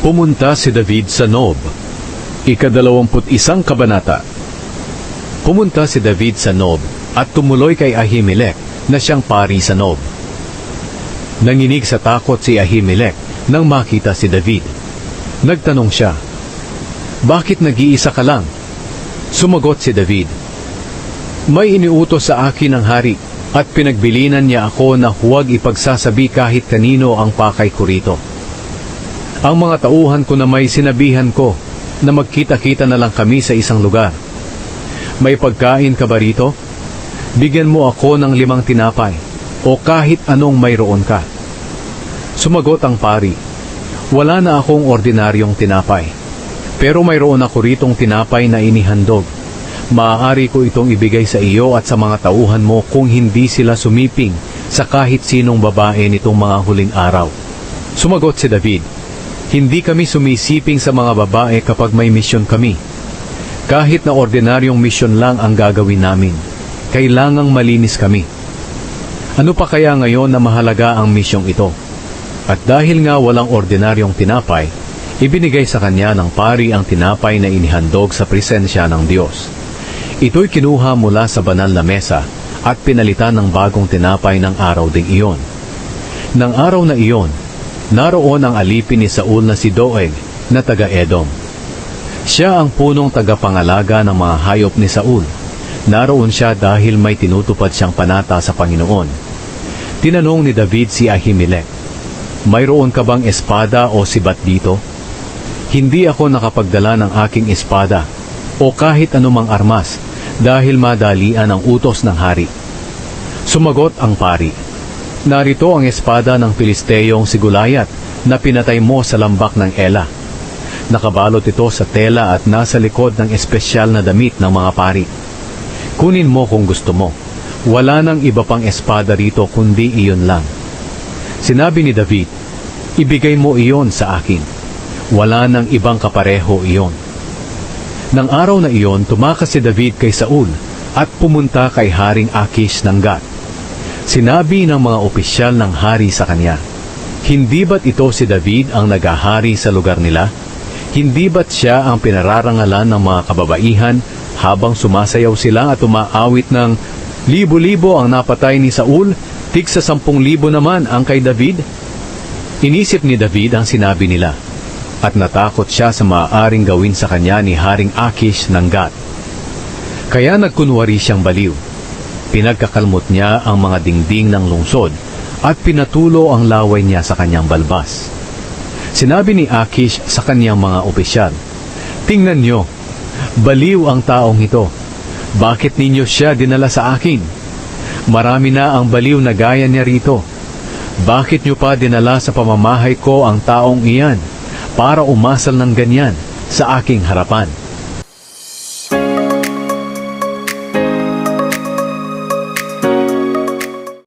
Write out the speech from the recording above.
Pumunta si David sa Nob. Ikadalawamput isang kabanata. Pumunta si David sa Nob at tumuloy kay Ahimelech na siyang pari sa Nob. Nanginig sa takot si Ahimelech nang makita si David. Nagtanong siya, Bakit nag-iisa ka lang? Sumagot si David, May iniutos sa akin ng hari at pinagbilinan niya ako na huwag ipagsasabi kahit kanino ang pakay ko rito. Ang mga tauhan ko na may sinabihan ko na magkita-kita na lang kami sa isang lugar. May pagkain ka ba rito? Bigyan mo ako ng limang tinapay o kahit anong mayroon ka. Sumagot ang pari, wala na akong ordinaryong tinapay. Pero mayroon ako ritong tinapay na inihandog. Maaari ko itong ibigay sa iyo at sa mga tauhan mo kung hindi sila sumiping sa kahit sinong babae nitong mga huling araw. Sumagot si David, hindi kami sumisiping sa mga babae kapag may misyon kami. Kahit na ordinaryong misyon lang ang gagawin namin, kailangang malinis kami. Ano pa kaya ngayon na mahalaga ang misyong ito? At dahil nga walang ordinaryong tinapay, ibinigay sa kanya ng pari ang tinapay na inihandog sa presensya ng Diyos. Ito'y kinuha mula sa banal na mesa at pinalitan ng bagong tinapay ng araw ding iyon. Nang araw na iyon, naroon ang alipin ni Saul na si Doeg na taga-Edom. Siya ang punong tagapangalaga ng mga hayop ni Saul. Naroon siya dahil may tinutupad siyang panata sa Panginoon. Tinanong ni David si Ahimelech, Mayroon ka bang espada o sibat dito? Hindi ako nakapagdala ng aking espada o kahit anumang armas dahil madalian ang utos ng hari. Sumagot ang pari, Narito ang espada ng Pilisteyong si Gulayat na pinatay mo sa lambak ng Ela. Nakabalot ito sa tela at nasa likod ng espesyal na damit ng mga pari. Kunin mo kung gusto mo. Wala nang iba pang espada rito kundi iyon lang. Sinabi ni David, Ibigay mo iyon sa akin. Wala nang ibang kapareho iyon. Nang araw na iyon, tumakas si David kay Saul at pumunta kay Haring Akish ng Gat. Sinabi ng mga opisyal ng hari sa kanya, Hindi ba't ito si David ang nagahari sa lugar nila? Hindi ba't siya ang pinararangalan ng mga kababaihan habang sumasayaw sila at umaawit ng libo-libo ang napatay ni Saul, tig sa sampung libo naman ang kay David? Inisip ni David ang sinabi nila, at natakot siya sa maaaring gawin sa kanya ni Haring Akish ng Gat. Kaya nagkunwari siyang baliw. Pinagkakalmot niya ang mga dingding ng lungsod at pinatulo ang laway niya sa kanyang balbas. Sinabi ni Akish sa kanyang mga opisyal, Tingnan niyo, baliw ang taong ito. Bakit ninyo siya dinala sa akin? Marami na ang baliw na gaya niya rito. Bakit niyo pa dinala sa pamamahay ko ang taong iyan para umasal ng ganyan sa aking harapan?